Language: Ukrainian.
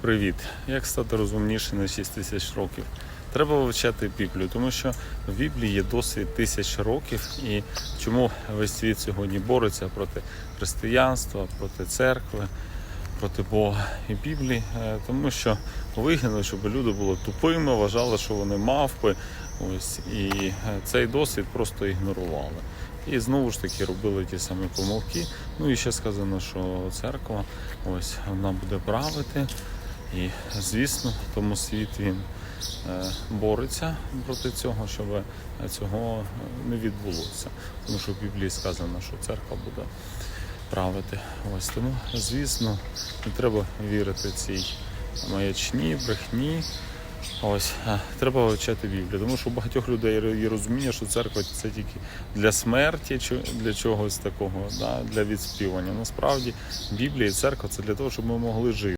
Привіт! Як стати розумнішим на 6 тисяч років? Треба вивчати Біблію, тому що в Біблії є досвід тисяч років, і чому весь світ сьогодні бореться проти християнства, проти церкви, проти Бога і Біблії, Е, тому що вигідно, щоб люди були тупими, вважали, що вони мавпи. Ось і е, цей досвід просто ігнорували. І знову ж таки робили ті самі помилки. Ну і ще сказано, що церква ось вона буде правити. І звісно, тому світ він е, бореться проти цього, щоб цього не відбулося. Тому що в Біблії сказано, що церква буде правити. Ось тому, звісно, не треба вірити цій маячні, брехні. Ось треба вивчати Біблію, тому що у багатьох людей є розуміння, що церква це тільки для смерті, чи для чогось такого, да, для відспівання. Насправді Біблія і церква це для того, щоб ми могли жити.